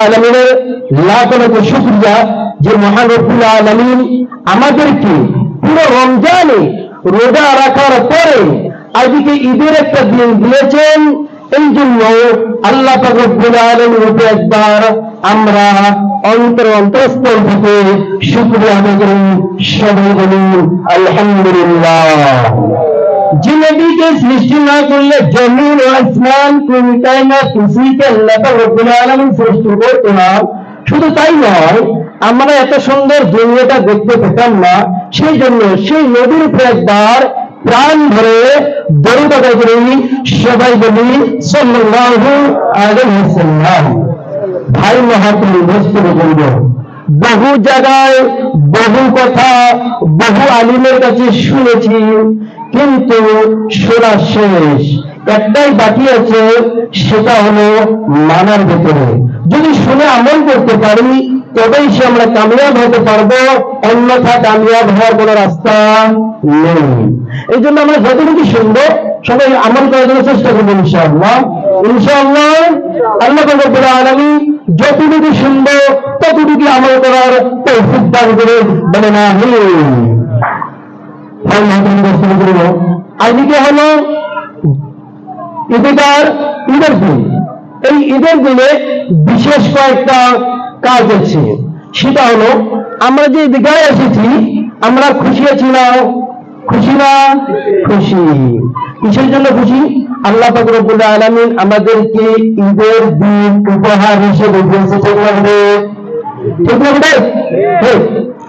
আলমিনের লাখ লক্ষ শুক্রিয়া যে মহান রব্বুল আলমিন আমাদেরকে পুরো রমজানে রোজা রাখার পরে আজকে ঈদের একটা দিন দিয়েছেন। এই জন্য আল্লাহ রব্বুল উপরে একবার আমরা অন্তর অন্তঃস্থল থেকে শুক্রিয়া আদায় করি সবাই বলি আলহামদুলিল্লাহ। যে নবীকে সৃষ্টি না করলে আসমান না সৃষ্টি না। শুধু তাই নয়, আমরা এত সুন্দর দুনিয়াটা দেখতে পেতাম না। সেই জন্য সেই নদীর প্রাণ ধরে দৌড় করি সবাই বলি ভাই মহাতুল বস্তুর বলব বহু জায়গায় বহু কথা, বহু আলিমের কাছে শুনেছি। কিন্তু শোনা শেষ। একটাই বাকি আছে, সেটা হলো মানার ভেতরে। যদি শুনে আমল করতে পারি, তবেই সে আমরা কামিয়াব হতে পারব, অন্যথা কামিয়াব হওয়ার কোনো রাস্তা নেই। এই জন্য আমরা যতটুকু শুনব, সবাই আমল করার জন্য চেষ্টা করব, ইনশাআল্লাহ। ইনশাআল্লাহ, আল্লাহ রব্বুল আলামিন যতটুকু শুনব, ততটুকু আমল করার তৌফিক দান করে বলে না আজকে হলো ঈদের ঈদের দিন। এই ঈদের দিনে বিশেষ কয়েকটা কাজ আছে সেটা হলো আমরা যে দীঘায় এসেছি আমরা খুশি আছি না? খুশি না? খুশি। কিসের জন্য খুশি? আল্লাহ পাক রব্বুল আলামিন আমাদেরকে ঈদের দিন উপহার হিসেবে দিয়েছে ঠিক না ঠিক।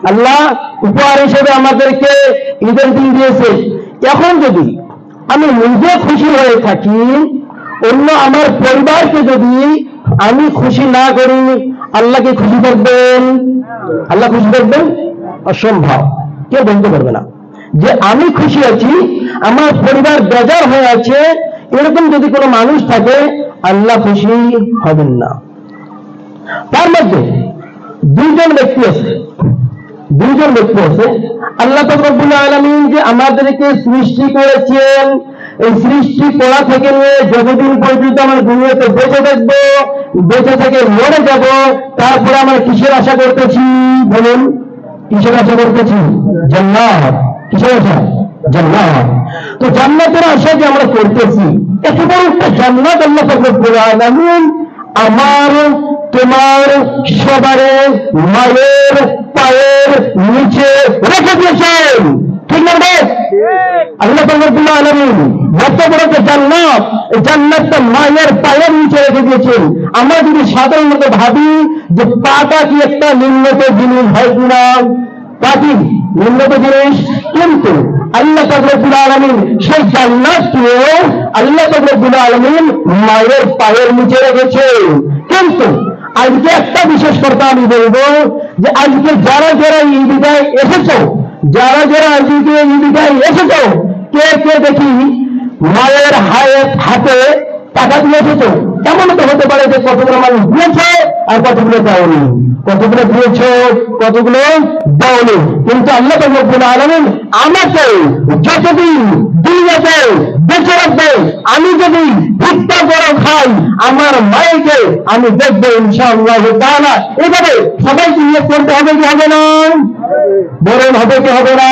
আল্লাহ উপহার হিসেবে আমাদেরকে ঈদের দিন দিয়েছে। এখন যদি আমি নিজে খুশি হয়ে থাকি, অন্য আমার পরিবারকে যদি আমি খুশি না করি আল্লাহকে খুশি করবেন? আল্লাহ খুশি করবেন? অসম্ভব। কেউ বলতে পারবে না। যে আমি খুশি আছি, আমার পরিবার বেজার হয়ে আছে, এরকম যদি কোনো মানুষ থাকে, আল্লাহ খুশি হবেন না। তার মধ্যে দুইজন ব্যক্তি আছে। দুইজন ব্যক্তি আছে। আল্লাহ রব্বুল আলমিন যে আমাদেরকে সৃষ্টি করেছেন, এই সৃষ্টি করা থেকে নিয়ে যতদিন পর্যন্ত আমরা দুনিয়াতে বেঁচে থাকব, বেঁচে থেকে মরে যাব, তারপরে আমরা কিসের আশা করতেছি বলুন? কিসের আশা করতেছি? জান্নাত। কিসের আশা? জান্নাত। তো জান্নাতের আশা যে আমরা করতেছি এত বড় একটা জান্নাত আল্লাহ রব্বুল আলমিন আমার, তোমার, সবারে, মায়ের পায়ের নিচে রেখে দিয়েছেন। ঠিক না? আল্লাহ রব্বুল আলামিন যত বড় একটা জান্নাত এই জান্নাতটা মায়ের পায়ের নিচে রেখে দিয়েছেন। আমরা যদি সাধারণত ভাবি যে পাটা কি একটা নিম্নত জিনিস হয় কিনা পা কি নিম্নত জিনিস? কিন্তু আল্লাহ রব্বুল আলামিন সেই জান্নাতটিও আল্লাহ রব্বুল আলামিন মায়ের পায়ের নিচে রেখেছে কিন্তু আজকে একটা বিশেষ কথা আমি বলব যে আজকে যারা যারা ইন্ডিকায় এসেছ, যারা যারা আজকে ইন্ডিকায় এসেছ, কে কে দেখি মায়ের হায়ের হাতে টাকা দিয়ে এসেছ এমন তো হতে পারে যে কতগুলো মানুষ দিয়েছে? আর কতগুলো দেওনি? কতগুলো দিয়েছ? কতগুলো দেওনি? কিন্তু আল্লাহ রব্বুল আলামিন আমাকে যতদিন দুনিয়াতে বেঁচে রাখবে, আমি যদি ভিক্ষা করে খাই, আমার মায়েকে আমি দেখব ইনশাআল্লাহ তাআলা। এভাবে সবাইকে নিয়ে করতে হবে কি হবে না? বরণ হবে কি হবে না?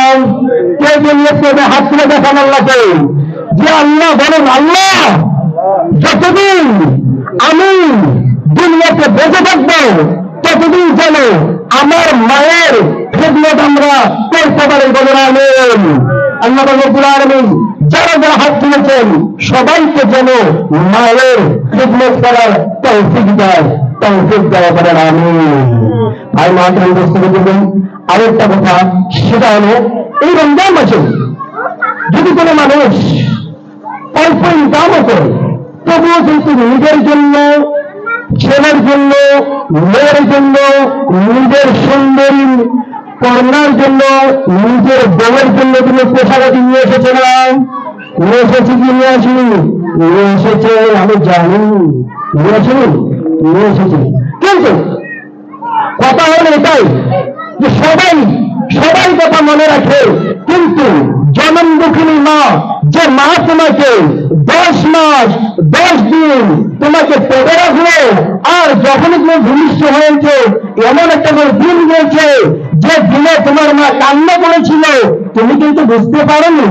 কে কে নিয়ে করবে, হাত তুলে দেখান আল্লাহকে। যে আল্লাহ বলেন, আল্লাহ, যতদিন আমি দুনিয়াতে বেঁচে থাকব, ততদিন যেন আমার মায়ের খেদমত আমরা করতে পারি বলেন আলামিন যারা যারা হাত তুলেছেন, সবাইকে যেন মায়ের খেদমত করার তৌফিক দেয়, তৌফিক দেওয়া বলেন আমিন। ভাই মহাজন বস্তুকে দেবেন আরেকটা কথা, সেটা হলো, এই রমজান মাসে যদি কোনো মানুষ অল্প ইনকামও করে, তবুও কিন্তু নিজের জন্য ছেলের জন্য, মেয়ের জন্য, নিজের সুন্দরী কন্যার জন্য, নিজের বউয়ের জন্য তুমি পোশাকাটি নিয়ে এসেছে না? নিয়ে এসেছি কি নিয়ে আসিনি? নিয়ে এসেছে, আমি জানি। নিয়ে আসিনি? নিয়ে এসেছি। কিন্তু কথা হলো এটাই যে সবাই সবাই কথা মনে রাখে, কিন্তু জনম দুঃখিনী মা, যে মা তোমাকে দশ মাস, দশ দিন তোমাকে পেটে রাখল, আর যখনই তুমি ভূমিষ্ঠ হয়েছে এমন একটা করে দিন গিয়েছে যে দিনে তোমার মা কান্না করেছিল। তুমি কিন্তু বুঝতে পারোনি,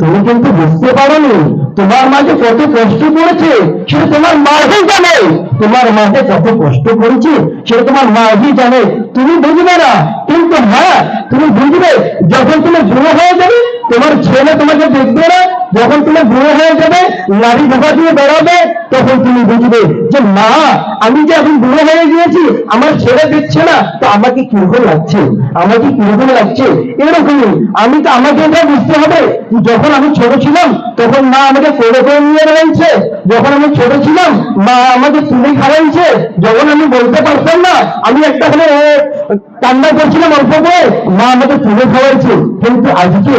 তুমি কিন্তু বুঝতে পারোনি তোমার মাঝে কত কষ্ট করেছে, সেটা তোমার মাঝে জানে। তোমার মা যে কত কষ্ট করেছে, সেটা তোমার মাঝে জানে। তুমি বুঝবে না, কিন্তু হ্যাঁ তুমি বুঝবে, যখন তুমি বুড়ো হয়ে যাবে, তোমার ছেলে তোমাকে দেখবে না যখন তুমি বুড়ো হয়ে যাবে, নারী ঢোকা দিয়ে বেরোবে তখন তুমি বুঝবে যে, মা, আমি যে এখন বুড়ো হয়ে গিয়েছি, আমার ছেলে দেখছে না। তো আমাকে কীরকম লাগছে? আমাকে কীরকম লাগছে? এরকমই। আমি তো, আমাকে এটা বুঝতে হবে যখন আমি ছোট ছিলাম, তখন মা আমাকে কোলে করে নিয়ে রয়েছে যখন আমি ছোট ছিলাম, মা আমাকে তুলে খাওয়াইছে। যখন আমি বলতে পারতাম না, আমি একটা হলে কান্না করছিলাম অল্প করে, মা আমাকে তুলে খাওয়াইছে। কিন্তু আজকে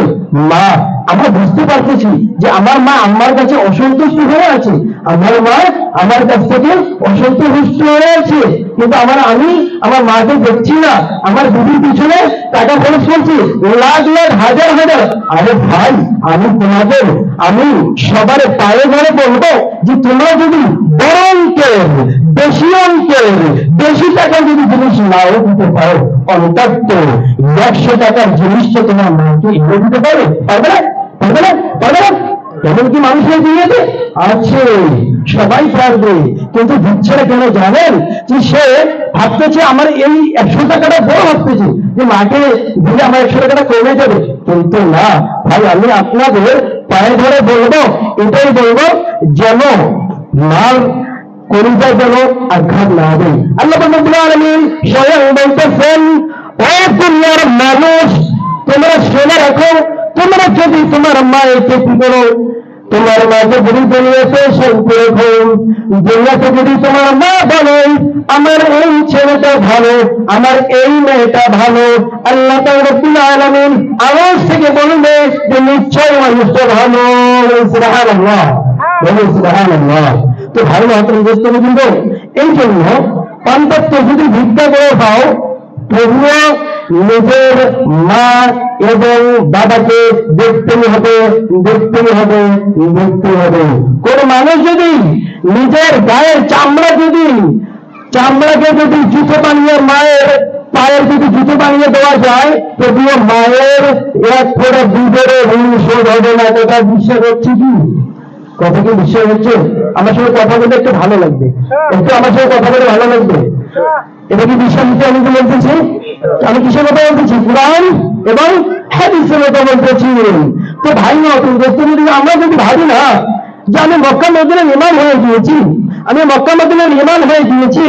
মা আমরা বুঝতে পারতেছি যে আমার মা আমার কাছে অসন্তুষ্ট হয়ে আছে, আমার মা আমার কাছ থেকে অসন্তুষ্ট হয়ে আছে। কিন্তু আমার আমি, আমার মাকে দেখছি না, আমার দিদির পিছনে টাকা খরচ করছি, লাখ লাখ, হাজার হাজার। আরে ভাই, আমি তোমাদের, আমি সবার পায়ে ধরে বলব যে তোমরা যদি বড় অঙ্কের, বেশি অঙ্কের, বেশি টাকার যদি জিনিস নাও দিতে পারো, অন্তত একশো টাকার জিনিসটা তোমার মাকে এনে দিতে পারো, পারবে না? পারবে না পারবে না এমন মানুষের দুনিয়াতে আছে, সবাই পারবে কিন্তু দিচ্ছে কেন জানেন? যে সে ভাবতেছে, আমার এই একশো টাকাটা বড় ভাবতেছে যে মাকে দিলে আমার একশো টাকাটা কমে যাবে। কিন্তু না, ভাই, আমি আপনাদের পায়ে ধরে বলব, এটাই বলব, যেন মার কলিজা যেন আঘাত না দেয়। আল্লাহ আলামিন স্বয়ং বলতেছেন, ও দুনিয়ার মানুষ, তোমরা শুনে রাখো তোমরা যদি তোমার মায়ের ক্ষতি করো তোমার মাকে যদি দুনিয়াতে শান্তি রেখো দুনিয়াতে যদি তোমার মা বলে, আমার এই ছেলেটা ভালো, আমার এই মেয়েটা ভালো, আল্লাহ রব্বুল আওয়াজ থেকে বলবে যে নিশ্চয় মানুষটা ভালো। তো ভাই মহাত্ম দোস্ত কিন্তু, এই জন্য পান্তাত্য যদি ভিক্ষা করে পাও তবুও নিজের মা এবং বাবাকে দেখতেই হবে দেখতেই হবে দেখতেই হবে। কোন মানুষ যদি নিজের গায়ের চামড়া যদি, চামড়াকে যদি জুতো বানিয়ে মায়ের পায়ের যদি জুতো বানিয়ে দেওয়া যায়, তবুও মায়ের এক করে দুধের ঋণ শোধ হবে না, এটা বিশ্বাস হচ্ছে কি? কথা কি বিশ্বাস হচ্ছে? আমার সঙ্গে কথা বলে একটু ভালো লাগবে। একটু আমার সঙ্গে কথা বলে ভালো লাগবে? এটা কি বিশ্বাস আমি বলতেছি আমি কিসের কথা বলতেছি কোরআন এবং হাদিসের কথা বলতেছি তো ভাই আমরা যদি ভাবি না যে আমি মক্কা মদিনার ইমান হয়ে গিয়েছি, আমি মক্কা মদিনার ইমান হয়ে গিয়েছি,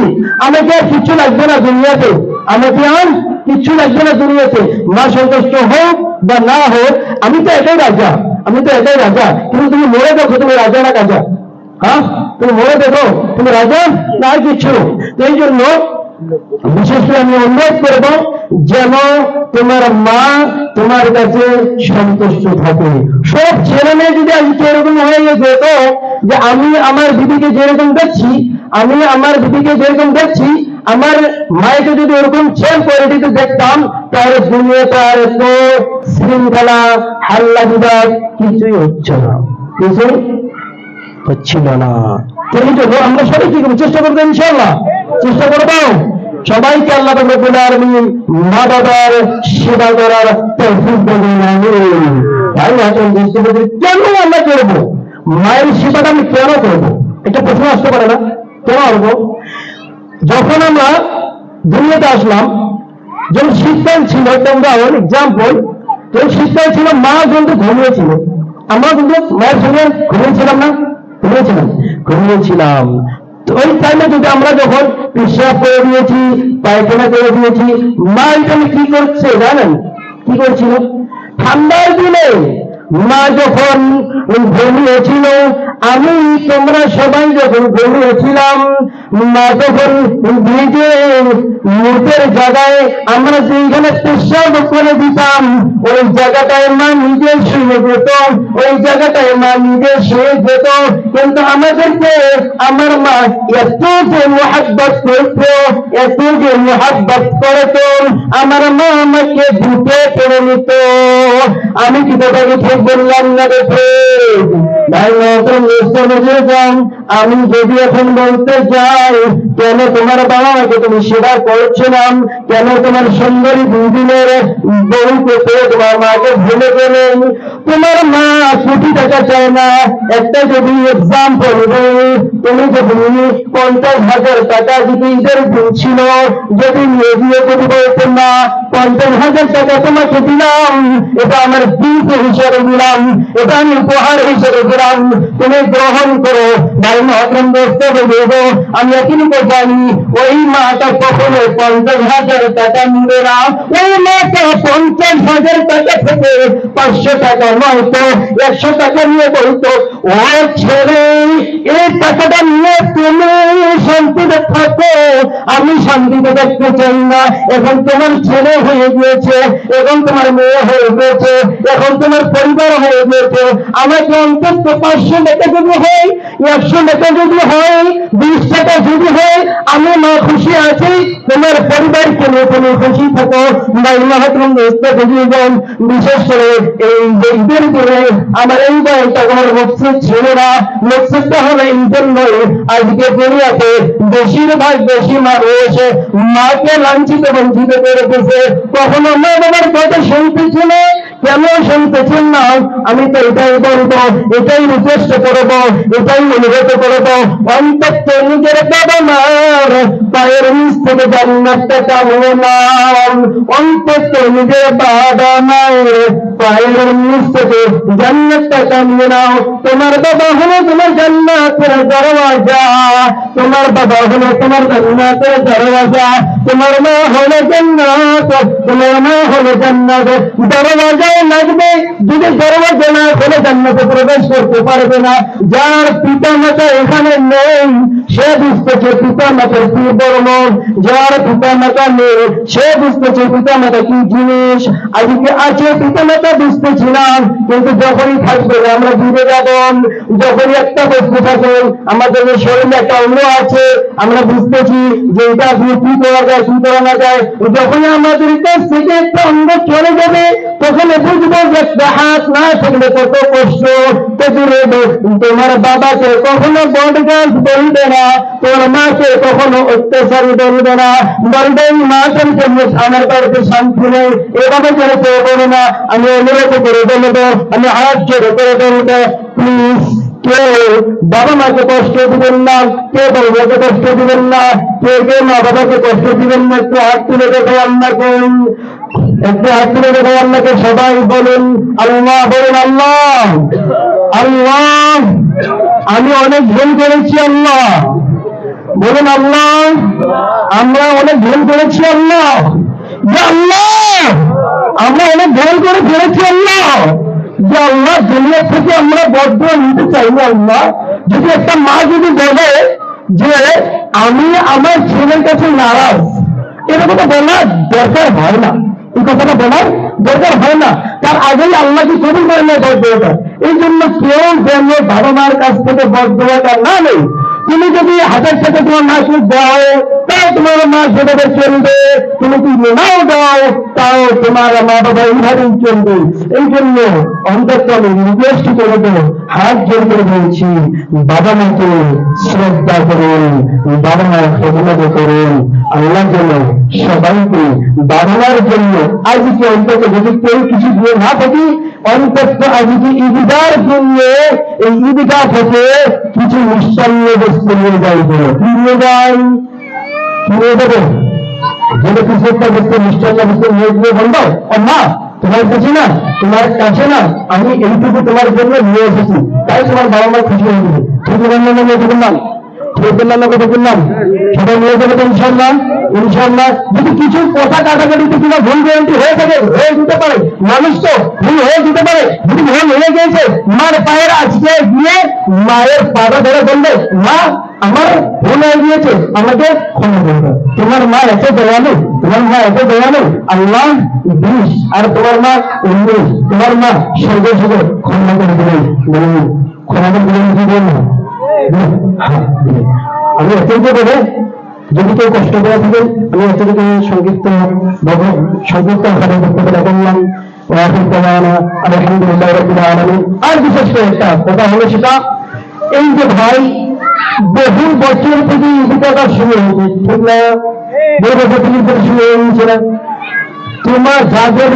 আমাকে আর কিচ্ছু লাগবে না দুনিয়াতে। আমাকে আর কিচ্ছু লাগবে না দুনিয়াতে। মা সন্তুষ্ট হোক বা না হোক, আমি তো এটাই রাজা, আমি তো এটাই রাজা। কিন্তু তুমি মরে দেখো, তুমি রাজা না রাজা? হ্যাঁ? তুমি মরে দেখো, তুমি রাজা না তো এই জন্য বিশেষ করে আমি অনুরোধ করব, যেন তোমার মা তোমার কাছে সন্তুষ্ট থাকে। সব ছেলে মেয়ে যদি আজকে এরকম হয়ে যে আমি আমার দিদিকে যেরকম দেখছি, আমি আমার দিদিকে যেরকম দেখছি, আমার মায়েকে যদি ওরকম কোয়ালিটিতে দেখতাম তাহলে দুনিয়াতে আর এত শৃঙ্খলা, হাল্লা বিবাদ কিছুই হচ্ছে না। কিছুই হচ্ছিল না। তো আমরা সবাই কি করব? চেষ্টা করব ইনশাল্লাহ চেষ্টা করব সবাইকে আল্লাহ রব্বুল আলামিন মা বাবার সেবা করার কেন আমরা করব? মায়ের সেবাটা আমি কেন করব? এটা প্রশ্ন আসতে পারে না? কেন করব যখন আমরা দুনিয়াতে আসলাম, যখন শীতকাল ছিল তোমরা এক্সাম্পল যখন শীতকাল ছিল, মা কিন্তু ঘুমিয়েছিল। আমরা কিন্তু মায়ের সঙ্গে ঘুমিয়েছিলাম না? ঘুমিয়েছিলাম। ঘুমিয়েছিলাম। ওই টাইমে যদি আমরা যখন পেশাব করে দিয়েছি, পায়খানা করে দিয়েছি মা এখানে কি করছে জানেন? কি করছিল? ঠান্ডার দিনে মা যখন ঘুমিয়েছিল আমি তোমরা সবাই যখন ঘুমিয়েছিলাম মা যখন ভিজে মুখের জায়গায় আমরা যেখানে পেশাব করে দিতাম, ওই জায়গাটায় মা নিজে শুয়ে যেত ওই জায়গাটায় মা নিজে শুয়ে যেত কিন্তু আমাদেরকে আমার মা এত যে মোহাব্বত করত, এত যে মোহাব্বত করত, আমার মা আমাকে বুকে করে নিত। আমি কি তোটাকে ঠিক বললাম না রে আমি যদি এখন বলতে যাই কেন তোমার বাবা মাকে তুমি সেবা করছিলাম কেন তোমার সুন্দরী দুদিনের বউকে তোমার মাকে ভুলে গেলেন তোমার মা কোটি টাকা চায় না। একটা যদি এক্সাম্পল দেই, তুমি যদি পঞ্চাশ হাজার টাকা যদি ঈদের দিন ছিল যদি নিয়ে দিয়ে যদি বলতেন না পঞ্চাশ হাজার টাকা তোমাকে দিলাম, এটা আমার দিন হিসেবে দিলাম এটা আমি উপহার হিসেবে দিলাম। তুমি গ্রহণ করো। ভাই বক্তব্য দেব। আমি এখনই জানি ওই মাটা কখনো পঞ্চাশ হাজার টাকা নিবে না। ওই মাটা পঞ্চাশ হাজার টাকা থেকে পাঁচশো টাকা নয়তো, একশো টাকা নিয়ে বলতো, ও ছেলে, এই টাকাটা নিয়ে তুমি শান্তিতে থাকো। আমি শান্তিতে দেখতে চাই না। এখন তোমার ছেলে হয়ে গিয়েছে, এখন তোমার মেয়ে হয়ে গিয়েছে, এখন তোমার পরিবার হয়ে গিয়েছে। আমাকে অন্তত পাঁচশো টাকা যদি হয় একশো টাকা যদি হয় বিশ টাকা যদি হয়, আমি মা খুশি আছি, তোমার পরিবারকে নিয়ে তুমি খুশি থাকো। ভাই, মহাত্ম যান বিশেষ করে এই ঈদের দিনে আমার এই বয়সটা আমার মকসুদ ছিল না মকসুদটা হলো এই জন্যই আজকে দুনিয়াতে বেশিরভাগ বেশি মানুষ মাকে লাঞ্ছিত, বঞ্চিত করে দিয়েছে। কখনো মা বাবার কথা শুনতেছে না কেন শুনতেছেন না? আমি তো এটাই বলব, এটাই রিকোয়েস্ট করব, এটাই অনুরোধ করব। অন্তত নিজের বাবা মার পায়ের নিচ থেকে জান্নাতটা নাও অন্তত নিজের বাবা মায়ের পায়ের নিচ থেকে জান্নাতটা কামড়ে নাও তোমার বাবা হলো তোমার জান্নাতের দরওয়াজা। তোমার বাবা হলো তোমার জান্নাতের দরওয়াজা। তোমার মা হলো জান্নাত তোমার মা হলো জান্নাত। দরওয়াজায় লাগবে, যদি দরওয়াজা না হলে জান্নাতে প্রবেশ করতে পারবে না। যার পিতা মাতা এখানে নেই, সে বুঝতেছে পিতা মাতার কি বর্ম যার পিতা মাতা নেই, সে বুঝতেছে পিতা মাতা কি জিনিস। আজকে আছে পিতা মাতা বুঝতেছিলাম, কিন্তু যখনই থাকবে, আমরা দূরে যাব। যখনই একটা বস্তু থাকে, আমাদের শরীরে একটা অঙ্গ আছে, আমরা বুঝতেছি যে এটা কি করা যায়, কি করা না যায়। যখনই আমাদের কাছ থেকে একটা অঙ্গ চলে যাবে তখন বুঝব যে হাত না থাকলে কত কষ্ট। দূরে তোমার বাবাকে কখনো বড গাছ বলবে না, তোমার মাকে কখনো অত্যাচারী বলবে না। বলবে মাকের জন্য আমার বাড়িতে শান্তি নেই। এভাবে করে কেউ না? আমি অনুরোধ করে বলব আমি হাত জোরে করে বলব প্লিজ কেউ বাবা মাকে কষ্ট দিবেন না, কে বাবাকে কষ্ট দিবেন না, কে কে মা বাবাকে কষ্ট দিবেন না, একটু হাত তুলে দেখো আল্লাহ করুন। একটু হাত তুলে দেখো আল্লাহকে সবাই বলুন, আল্লাহ বলুন, আল্লাহ আল্লাহ, আমি অনেক ভুল করেছি আল্লাহ। বলুন, আল্লাহ, আমরা অনেক ভুল করেছি আল্লাহ। আল্লাহ, আমরা অনেক ভুল করে ফেলেছি আল্লাহ। যে আল্লাহ দুনিয়া থেকে আমরা বদ্ধ নিতে চাই না আল্লাহ। যদি একটা মা যদি বলে যে, আমি আমার ছেলের কাছে নারাজ, এরকম তো বলার দরকার হয় না। এই কথাটা বলার দরকার হয় না। তার আগেই আল্লাহকে কবুল করে নেয় বদ্ধতা এই জন্য কেউ যেন বাবা মার কাছ থেকে বদ্ধতা না নেই তুমি যদি হাজার টাকা তোমার মাসে দাও তাও তোমার মা সেভাবে চলবে। তুমি যদি নাও দাও তাও তোমার মা বাবা এইভাবেই চলবে। এই জন্য অন্তত আমি করে দেবো, হাত জোর করে বলছি, বাবা মাকে শ্রদ্ধা করুন, বাবা মার খেদমত করুন। আল্লাহ যেন সবাইকে বাবা মার জন্য আজকে অন্তত যদি কেউ কিছু দিয়ে না থাকি, অন্তত আজকে ঈদগার জন্য এই ঈদগাহ থেকে কিছু মিষ্টান্ন নিয়ে যাইবে। নিয়ে যাই। কি দেবে। কিছু একটা বস্তু নিয়ে তোমার কাছে না? তোমার কাছে না? আমি এইটুকু তোমার জন্য নিয়ে এসেছি। তাই তোমার বাবা মা খুশি হয়ে সেটা নিয়ে যাবে তো ইনশাল্লাহ ইনশাল্লাহ যদি কিছু কথা কাটাকাটিতে কিনা ভুল গ্যারান্টি হয়ে থাকে, হয়ে যেতে পারে। মানুষ তো ভুল হয়ে যেতে পারে। যদি ভুল হয়ে গেছে মার পায়ের আজকে গিয়ে মায়ের পাটা ধরে বলবে, মা আমার ভুল হয়ে গিয়েছে আমাকে ক্ষমা করে দাও। তোমার মা এত দয়ালু তোমার মা এত দয়ালু আল্লাহ বিশ আর তোমার মা উনিশ তোমার মা সঙ্গে সঙ্গে ক্ষমা করে দিলেন ক্ষমা করে দিলেন কি বলব হ্যাঁ, আমি এতটুকু বলে যদি কেউ কষ্ট করে থাকেন আমি এতটুকু সংক্ষিপ্ত সংক্ষিপ্ত আকারে বক্তব্য করলাম। আলহামদুলিল্লাহ আর বিশেষ করে একটা কথা হলো সেটা এই যে ভাই বহু বছর থেকে এই শুরু হয়েছে ঠিক না বহু বছর থেকে শুরু হয়েছে। না তোমার যাদের